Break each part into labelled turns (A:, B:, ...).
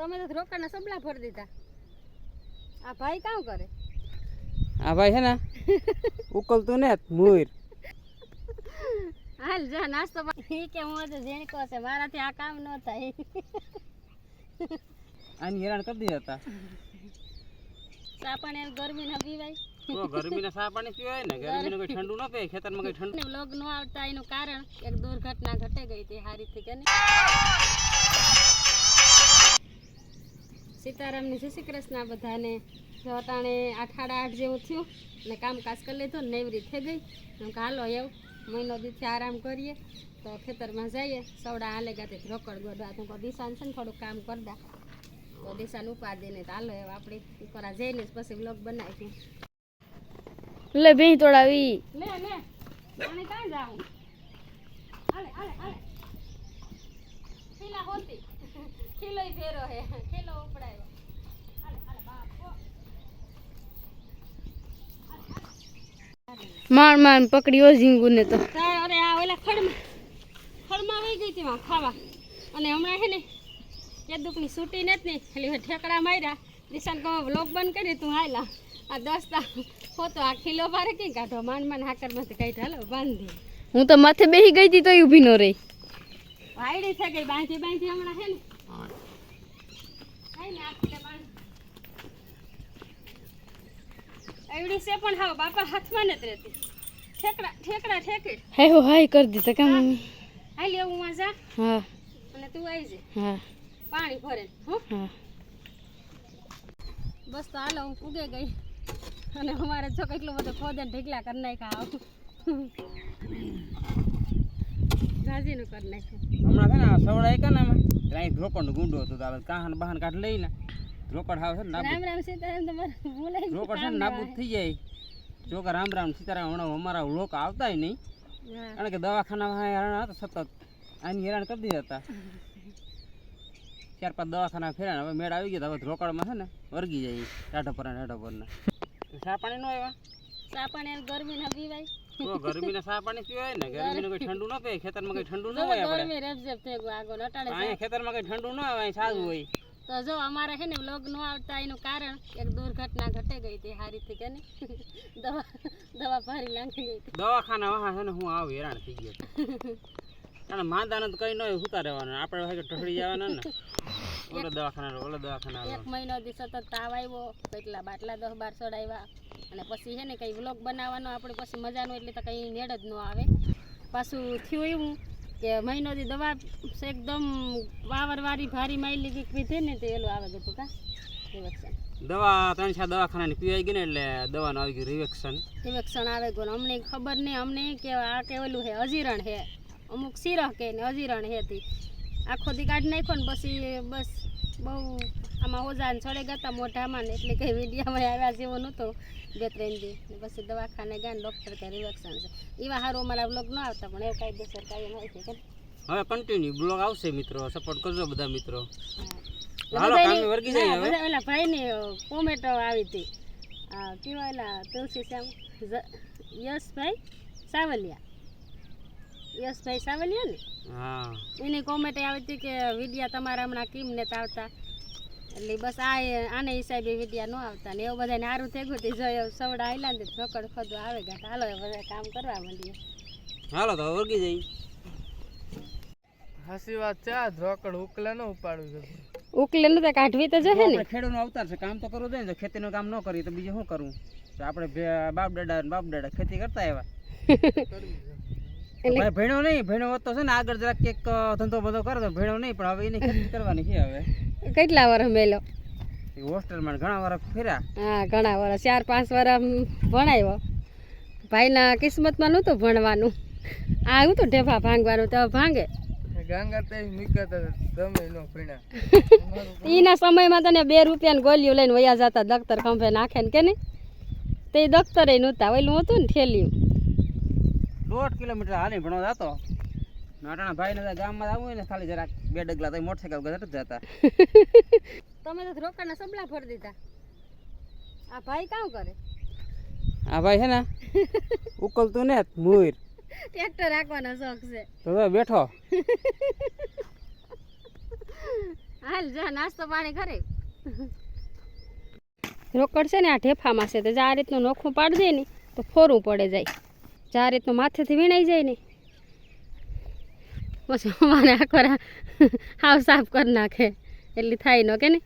A: તમે તો રોકડના સબલા ભરી દીધા. આ ભાઈ કામ કરે?
B: આ ભાઈ છે ને ઉકલતું ને મૂર.
A: હાલ જા નાસ્તો ઈ કે હું તો જેણકો છે મારાથી આ કામ ન થાય.
B: આની હેરાન કરી દીધા હતા.
A: સાપણ પાણી ગરમી ના પીવાય.
B: તો ગરમીના સા પાણી પીવાય ને ગરમીનું કોઈ ઠંડુ ન પીવાય ખેતરમાં કઈ ઠંડુ
A: લોગ ન આવતા એનું કારણ એક દુર્ઘટના ઘટે ગઈ હતી હારીથી કે સીતારામની શ્રી કૃષ્ણ બધાને. જો અટાણે આઠ સાડા આઠ જેવું થયું ને કામકાજ કરી લીધું ને નેવરી થઈ ગઈ. એમ કે હાલો એવું મહિનો દીથી આરામ કરીએ. તો ખેતરમાં જઈએ. સવડા હાલે ગાતે રોકડ ગોડવા તો દિશાને છે ને થોડુંક કામ કરતા તો દિશાને દઈને તો હાલો એવું આપણે ઉપરા જઈને પછી બ્લોગ બનાવી
C: લે બે તોડાવી.
A: લે લે. આને કાં જાઉં. આલે આલે આલે પેલા હોતી. ખીલોય ફેરો હે. ખીલો ઉપડાયો.
C: માર માર પકડ્યો ઝીંગુને તો.
A: તાર અરે આ ઓલા ખડમાં ખડમાં વહી ગઈ હતી માં ખાવા. અને હમણાં હે ને યદુકની છૂટી નથી ને ખાલી ઠેકડા માર્યા. દિશાન કહો બ્લોક બંધ કરી તું હાલા આ દસતા હોતો આ ખીલો ભારે કઈ કાઢો માન માન હાકરમાંથી કાઢી હાલો બાંધી.
C: હું તો માથે બેસી ગઈ હતી તોય ઊભી ન રહી.
A: વાયડી થઈ ગઈ બાંધી બાંધી હમણાં હે ને ને. એવડી છે પણ હા બાપા હાથમાં નથી રહેતી. ઠેકડા ઠેકડા ઠેકી.
C: હે હો હાય કરી દીધા કામ.
A: હાલ એવું માં જા.
C: હા.
A: અને તું આવી જા.
C: હા.
A: પાણી ભરે. હો.
C: હા.
A: બસ તો હાલો હું ઉગે ગઈ. અને અમારે જો એટલો બધો ખોદે ને ઢીકલા કરી નાખ્યા આવ ગાજીનું કરી નાખ્યું.
B: હમણાં છે ને સવડા એક ને આમાં અહીં ગુંડો હતો તો કાહન બહાન કાઢ લઈને રોકડ હાવ છે ને
A: રામ રામ સીતારામ તમારે બોલાય
B: રોકડ છે ને નાબૂદ થઈ જાય. જો કે રામ રામ સીતારામ હમણાં અમારા લોકો આવતા નહીં. કારણ કે દવાખાના હેરાન હતા સતત આની હેરાન કરી દીધા હતા. ચાર પાંચ દવાખાના ફેર્યા હવે મેળ આવી ગયા હવે રોકડમાં છે ને વર્ગી જાય ટાઢો પર ટાઢો પર સા પાણી ન આવ્યા
A: પાણી અને ગરમી ના પીવાય.
B: તો ગરમીના સા પાણી પીવાય ને? ગરમીનું કઈ ઠંડુ ન પીવાય ખેતરમાં કઈ ઠંડુ ન હોય આપણે.
A: ગરમી રેબઝેબ થઈ ગયું આગો નટાણે
B: અહીંયા ખેતરમાં કઈ ઠંડુ ન હોય અહીં સાદું હોય.
A: તો જો અમારે છે ને વ્લોગ ન આવતા એનું કારણ એક દુર્ઘટના ઘટે ગઈ હતી હારીથી કે ને? દવા દવા ભારી લાગી ગઈ હતી.
B: દવાખાના વાહા છે ને હું આવું હેરાન થઈ ગયો. કારણ માંદાને તો કઈ ન હોય સુતા રહેવાનું આપણે વાગે ઠડી જવાના ને. ઓલો દવાખાના ઓલો દવાખાના
A: એક મહિનો દી સતત તાવ આવ્યો કેટલા બાટલા દસ બાર ચડાવ્યા અને પછી છે ને કંઈ વ્લોગ બનાવવાનો આપણે પછી મજાનું એટલે તો કંઈ નેડ જ ન આવે. પાછું થયું એવું કે મહિનો દી દવા એકદમ વાવરવાળી ભારી માયલી લીધી પીધી ને તે એલું આવે ગયું કા? રિવેક્શન
B: દવા ત્રણ ચાર દવાખાનાની પીવાઈ ગઈ ને એટલે દવાનું આવી ગયું રિવેક્શન
A: રિવેક્શન આવે ગયું અમને ખબર નહીં અમને કે આ કે ઓલું હે અજીરણ હે અમુક સિરહ કે ને અજીરણ હે તી. આખો દી કાઢી નાખ્યો ને પછી બસ બહુ આમાં ઓજાન ચડે ગયા મોઢામાં ને એટલે કંઈ મીડિયામાં આવ્યા જેવો નહોતો બે ત્રણ દી. પછી દવાખાને ગયા ને ડૉક્ટર કે રિવેક્શન છે. એવા સારું અમારા બ્લોગ ન આવતા પણ એવું કાયદેસર કાંઈ હોય છે કે
B: હવે કન્ટિન્યુ બ્લોગ આવશે મિત્રો. સપોર્ટ કરજો બધા મિત્રો. હાલો કામે વર્ગી જાય હવે.
A: બધા ઓલા ભાઈની કોમેન્ટ આવી હતી. આ કેવા એલા તુલસી શ્યામ યશ ભાઈ સાવલિયા. યશભાઈ સાવલિયા ને?
B: હા.
A: એની કોમેન્ટ આવી હતી કે વિડિયા તમારા હમણાં કેમ નથી આવતા? એટલે બસ આ આને હિસાબે વિડિયા ન આવતા ને એવું બધાને સારું થઈ ગયું જો સવડા આવેલા ને ચોકડ ખોદો આવે ગયા હાલો બધા કામ કરવા માંડીએ.
B: હાલો તો હવે જઈ
D: હસી વાત છે આ રોકડ ઉકલે ન ઉપાડું છે
A: ઉકલે નથી કાઢવી તો જશે ને.
B: ખેડૂતનો અવતાર છે કામ તો કરવું જોઈએ ને. ખેતી ખેતીનું કામ ન કરીએ તો બીજું શું કરવું? તો આપણે બાપ દાદા બાપ દાદા ખેતી કરતા એવા
A: એટલે
B: ભાઈ ભેણો નહીં ભેણો હોત તો છે ને આગળ જરાક એક ધંધો બધો કરે તો ભેણો નહીં પણ હવે એની ખેતી કરવાની છે હવે.
A: કેટલા વર્ષ મેલો?
B: એ હોસ્ટેલમાં ઘણા વર્ષ ફેર્યા.
A: હા ઘણા વર્ષ ચાર પાંચ વર્ષ ભણાવ્યો ભાઈના કિસ્મતમાં નહોતું ભણવાનું. આ હું તો ઢેફા ભાંગવાનું તો ભાંગે. એના સમયમાં તને બે રૂપિયાની ગોલીઓ લઈને વયા જતા દખ્તર ખંભે નાખે ને કે નહીં? તે દખ્તરે નહોતા ઓલું હતું ને ઠેલ્યું.
B: દોઢ કિલોમીટર હાલી ભણવા જતો. નાટાણા ભાઈ ને ગામમાં આવું ને ખાલી જરાક બે ડગલા તો મોટરસાઇકલ વગર જ જતા.
A: તમે તો રોકડના સબલા ફરી દીધા. આ ભાઈ કામ કરે?
B: આ ભાઈ છે ને ઉકલતું ને મૂર.
A: ટ્રેક્ટર રાખવાનો શોખ છે.
B: તો બેઠો.
A: હાલ જા નાસ્તો પાણી કરે. રોકડ છે ને આ ઢેફામાં છે તો આ રીતનું નોખું પાડી દે ને તો ફોરવું પડે જાય. આ રીતનું માથેથી વીણાઈ જાય ને. પછી અમારે આખો હાવ સાફ કરી નાખે. એટલી થાય ન કે ને.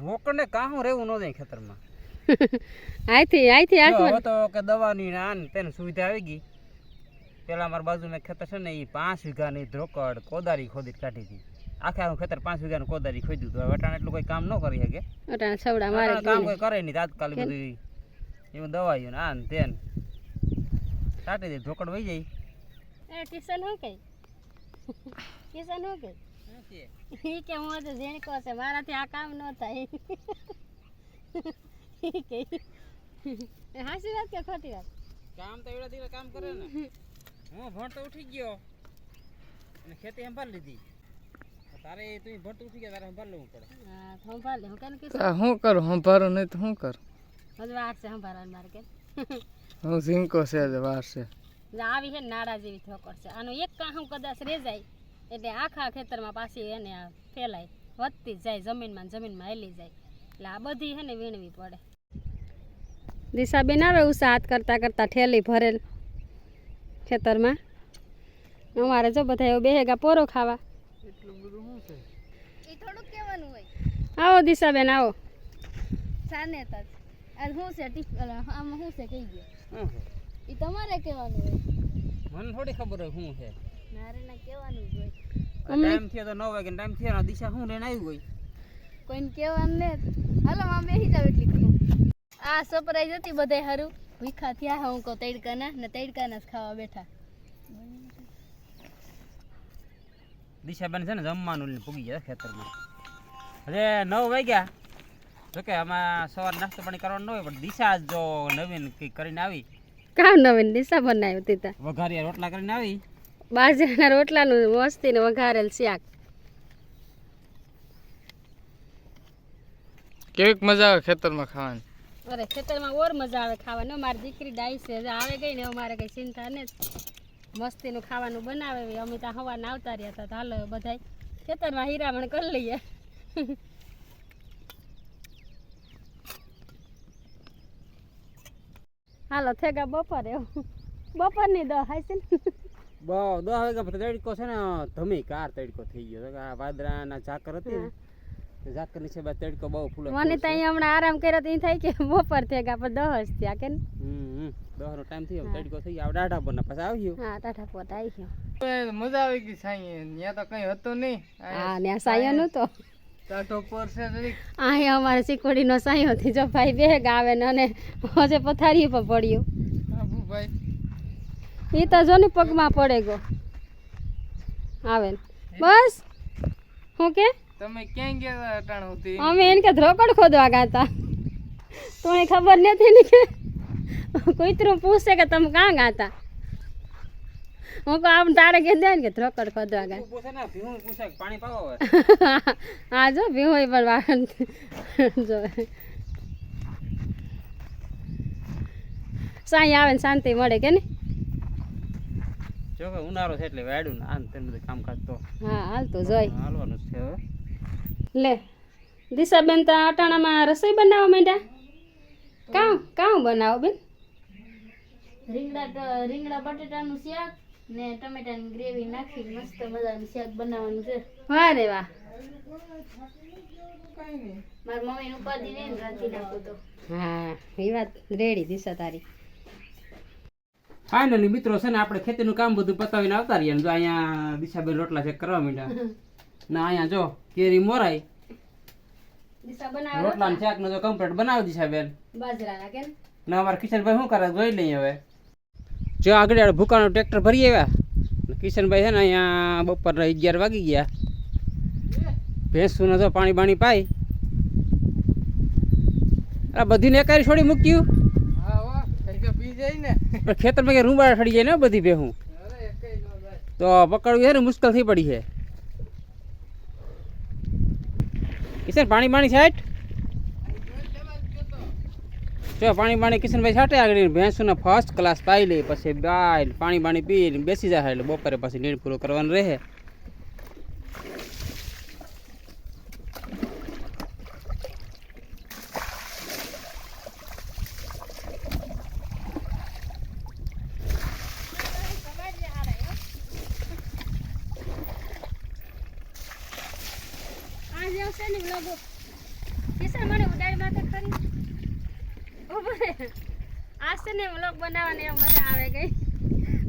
B: રોકડને કાહું રહેવું ન જાય ખેતરમાં.
A: આયથી આયથી
B: જો તો કે દવાની ને આન તેને સુવિધા આવી ગઈ. પેલા અમારા બાજુના ખેતર છે ને એ પાંચ વીઘાની ધ્રોકડ કોદારી ખોદી કાઢી હતી. આખે આખું ખેતર પાંચ વીઘાનું કોદારી ખોદ્યું હતું. વટાણ એટલું કોઈ કામ ન કરી શકે.
A: અટાણે છવડા મારે
B: કામ કોઈ કરે નહીં તાત્કાલિક બધું એમાં દવાઈઓ ને આ ને તે ને કાઢી દે રોકડ વહી જાય.
A: એ કિશન હું કઈ? કિશન હું કઈ? ઈ કે હું તો જેણકો છે મારાથી આ કામ ન થાય. ઈ કે એ હાસી વાત કે ખોટી વાત?
B: કામ તો એવડા દીવા કામ કરે ને. હું ભણતો ઉઠી ગયો અને ખેતી સંભાળ લીધી. તારે તું ભણતો ઉઠી ગયા તારે સંભાળ લેવું પડે.
A: હા સંભાળ લે. હું કેમ કિશન?
D: તો શું કરું? સંભાળું નહીં તો શું કરું?
A: હજુ વાર છે સંભાળવાનું મારે કે.
D: હું ઝીંકો છે જ વાર છે.
A: આવી છે નાડા જેવી ઠોકર છે. આનું એક કાહું કદાચ રેજાય જાય એટલે આખા ખેતરમાં પાછી એને ફેલાય વધતી જાય જમીનમાં જમીનમાં હેલી જાય. એટલે આ બધી છે ને વીણવી પડે. દિશાબેન આવે ઉષા હાથ કરતાં કરતાં ઠેલી ભરેલ ખેતરમાં. અમારે જો બધા એવું બેહેગા પોરો ખાવા.
D: એટલું બધું શું છે?
C: એ થોડુંક કહેવાનું હોય.
A: આવો દિશાબેન આવો.
C: સાને તક શું છે આમ હું શું છે કહી ગયો
B: શું છે
C: એ તમારે કહેવાનું હોય.
B: મને થોડી ખબર હોય શું છે.
C: મારે ના કહેવાનું હોય.
B: ટાઈમ થયો તો નવ વાગે ટાઈમ થયો દિશા શું લઈને આવ્યું હોય?
C: કોઈને કહેવાનું ને. હાલો માં બેસી જાવ એટલી ખરું આ સરપ્રાઈઝ હતી બધાય હારું. ભીખા થયા હું કહું તડકાના ને તડકાના જ ખાવા બેઠા.
B: દિશાબેન છે ને જમવાનું લઈને પૂગી ગયા ખેતરમાં. હવે નવ વાગ્યા. જોકે આમાં સવાર નાસ્તો પાણી કરવાનું હોય પણ દિશા જો નવીન કરીને આવી.
A: કામ નવીન દિશા બનાવી તીતા
B: વઘારિયા રોટલા કરીને આવી?
A: બાજરાના રોટલાનું મસ્તી ને વઘારેલ શાક.
D: કેવીક મજા આવે ખેતરમાં ખાવાની?
A: અરે ખેતરમાં ઓર મજા આવે ખાવાની. મારી દીકરી ડાઈ છે. આવે ગઈ ને અમારે કઈ ચિંતા ને મસ્તીનું ખાવાનું બનાવે. અમે ત્યાં હવાના આવતા રહ્યા હતા તો હાલો બધા ખેતરમાં હીરામણ કરી લઈએ. હાલો થેગા બપોરે બપોરની દહ હાય છે ને.
B: બહુ દસ વાગ્યા તડકો છે ને ધમી કાર તડકો થઈ ગયો. તો કે આ વાદળાના ઝાકર હતી ઝાકર નીચે બા તડકો બહુ ફૂલો
A: મને તો અહીંયા હમણાં આરામ કર્યો તો એ થાય કે બપોર થેગા પણ દહ જ થયા કે
B: હમ દસ નો ટાઈમ થયો તડકો થઈ ગયો. ડાઢા પર પછી ગયો.
A: હા ડાઢા પર આવી ગયો.
D: મજા આવી ગઈ સાંઈ. ત્યાં તો કઈ હતું નહીં.
A: હા
D: ત્યાં પર છે જરીક
A: અહીંયા અમારે ચીકોડીનો સાયો હતી જો ભાઈ બે આવે ને અને હજે પથારી પર પડ્યું. એ તો જો ને પગમાં પડે ગો. આવે બસ. હું કે?
D: તમે ક્યાં ગયા હતી
A: અમે એને કે ધ્રોકડ ખોદવા ગાતા તોને ખબર નથી ને કે કૂતરું પૂછશે કે તમે કાં ગાતા હું કહું આમ તારે કે દે ને કે ધ્રોકડ ખોદવા ગયા
B: તું પૂછે ને ભીહું પૂછે કે પાણી પાવો
A: હા જો ભીહોય પણ વાહન જો. સાંઈ આવે ને શાંતિ મળે કે ને
B: જો કે ઉનાળો છે એટલે વાડું ને આ ને બધું કામકાજ તો.
A: હા હાલ તો જોઈ.
B: હાલવાનું છે હવે.
A: લે દિશાબેન તો અટાણામાં રસોઈ બનાવવા માંડ્યા? કાં કાં બનાવો બેન?
C: રીંગણા રીંગણા બટેટાનું શાક ને ટમેટાની ગ્રેવી નાખી મસ્ત મજાનું શાક બનાવવાનું છે.
A: વાહ રે વાહ.
C: મારી મમ્મીને ઉપાધિ ને રાંધી નાખું તો.
A: હા એ વાત રેડી દિશા તારી.
B: ફાઇનલી મિત્રો છે ને આપણે ખેતીનું કામ બધું પતાવીને આવતા રહીએ ને જો અહીંયા દિશાબેન રોટલા ચેક કરવા માંડ્યા. ના અહીંયા જો કેરી મોરાઈ. રોટલા ને શાક નો જો કમ્પ્લીટ બનાવી દિશાબેન
A: બાજરાના કેમ?
B: ના અમારા કિશનભાઈ શું કરે જોઈ લઈએ હવે. જો આગળ ભૂકાનો ટ્રેક્ટર ભરી આવ્યા. કિશનભાઈ છે ને અહીંયા બપોરના અગિયાર વાગી ગયા. ભેંસુને જો પાણી બાણી પાઈ. આ બધીને એકારી છોડી મૂક્યું.
D: હા વાહ પી જાય ને.
B: ખેતરમાં કે રૂંબાળ ખડી જાય ને બધી ભેહું. તો પકડવું છે ને મુશ્કેલ થઈ પડી છે. કિશન પાણી પાણી સાઈડ જો પાણી પાણી કિશનભાઈ છાટે આગળ ભેંસોને ફર્સ્ટ ક્લાસ પાઈ લે, પછી બાય પાણી પાણી પી બેસી જાય એટલે બપોરે પછી નીર પૂરો કરવાનું રહે.
A: આજે આવશે ને વ્લોગ બનાવવાની મજા આવે ગઈ.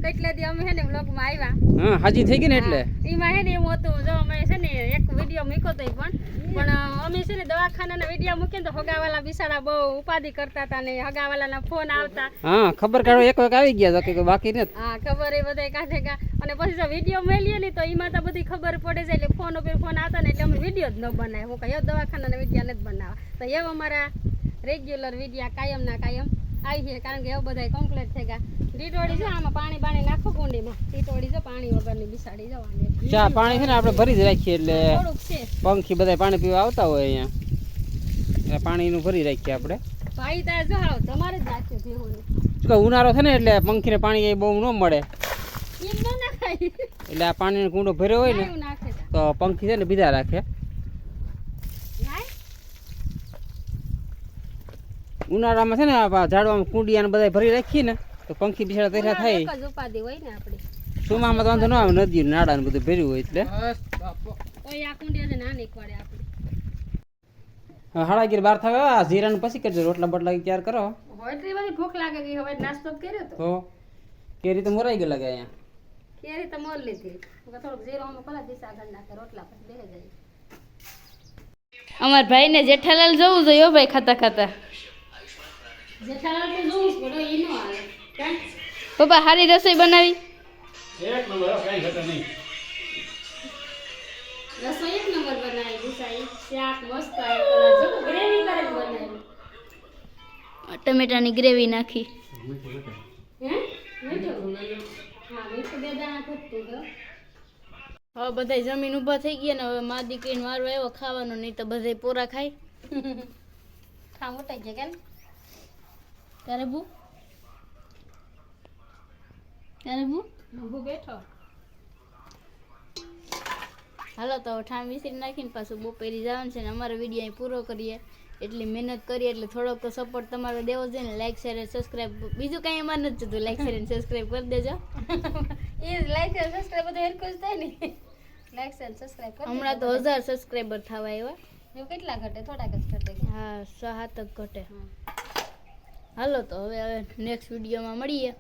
A: કેટલા દી અમે છે ને વ્લોગમાં આવ્યા.
B: હા હાજી થઈ ગઈ ને એટલે?
A: એમાં હે ને એમ હતું જો અમે છે ને એક વીડિયો મૂક્યો તો પણ. પણ અમે છે ને દવાખાનાના વીડિયો મૂકીને તો હગાવાલા બિસાડા બહુ ઉપાધિ કરતા હતા ને હગાવાલાના ફોન આવતા.
B: હા ખબર કાઢો એક વખત આવી ગયા કે બાકી ને
A: હા ખબર એ બધા કાઢે કા અને પછી જો વીડિયો મેલીએ ને તો એમાં તો બધી ખબર પડે જાય એટલે ફોન ઉપર ફોન આવતા ને એટલે અમે વીડિયો જ ન બનાવે હું કહ્યું દવાખાનાના વીડિયો નથી બનાવવા. તો એવું અમારા રેગ્યુલર વિડીયા કાયમના કાયમ. આવી છે કારણ કે એવું બધા કમ્પ્લીટ થઈ ગયા. ટીટોડી જો આમાં પાણી પાણી નાખો કુંડીમાં. ટીટોડી જો પાણી વગરની બિસાડી જવાની.
B: ચા પાણી છે ને આપણે ભરી જ રાખીએ એટલે પંખી બધા પાણી પીવા આવતા હોય અહીંયા. એટલે પાણીનું ભરી રાખીએ આપણે.
A: ભાઈ તાર જો હાવ તમારે જ રાખીએ ભેહોને.
B: ઉનાળો છે ને એટલે પંખીને પાણી બહુ ન મળે.
A: એમ નાખાય.
B: એટલે આ પાણીનો કુંડો ભર્યો હોય ને
A: નાખે. તો
B: પંખી છે ને બીજા રાખે. ઉનાળામાં છે ને ઝાડવામાં કુંડિયા બધા ભરી રાખીએ ને તો પંખી બિચારા તૈયાર થાય.
A: એક ઉપાધિ હોય ને આપણી
B: ચોમામાં તો વાંધો ન આવે નદી નાડા ને બધું ભર્યું હોય એટલે.
D: બસ
A: આ કુંડિયા ના નીકળે આપણે
B: હાડાગીર બાર થવા આ ને પછી કરજો રોટલા બટલા તૈયાર કરો.
A: એટલી બધી ભૂખ લાગે ગઈ હવે નાસ્તો કર્યો તો.
B: કેરી તો મોરાઈ ગયેલા કે અહીંયા.
A: કેરી તો મોર લીધી. થોડુંક જીરો અમે પેલા દિશા આગળ નાખે રોટલા પછી બેહી જાય.
C: અમાર ભાઈને જેઠાલાલ જવું જોઈએ હો ભાઈ ખાતા ખાતા. પપ્પા સારી રસોઈ બનાવી?
A: એક નંબર બનાવી દિશા શાક મસ્ત જો ગ્રેવી કરે બનાવી.
C: ટમેટાની ગ્રેવી નાખી. હવે બધા જમીન ઊભા થઈ ગયા ને હવે મા દીકરીને વારો આવ્યો ખાવાનો નહીં તો બધા પોરા ખાય.
A: ખા મોટાઈ ગયા કેમ?
C: ત્યારે ત્યારે
A: ઊભો બેઠો.
C: હાલો તો ઠામ વિસરી નાખીને પાછું બપોરી જવાનું છે ને અમારો વીડિયો અહીં પૂરો કરીએ. એટલી મહેનત કરીએ એટલે થોડોક તો સપોર્ટ તમારો દેવો છે ને. લાઈક શેર અને સબસ્ક્રાઈબ બીજું કાંઈ અમારે નથી જોતું. લાઈક શેર અને સબસ્ક્રાઈબ કરી દેજો.
A: એ લાઈક શેર સબસ્ક્રાઇબ બધું હેરકું જ થાય ને. લાઈક શેર સબસ્ક્રાઇબ
C: હમણાં તો હજાર સબસ્ક્રાઈબર થવા આવ્યા.
A: એવું કેટલા ઘટે? થોડાક જ ઘટે
C: હા સાત જ ઘટે. હાલો તો હવે હવે નેક્સ્ટ વિડીયોમાં મળીએ.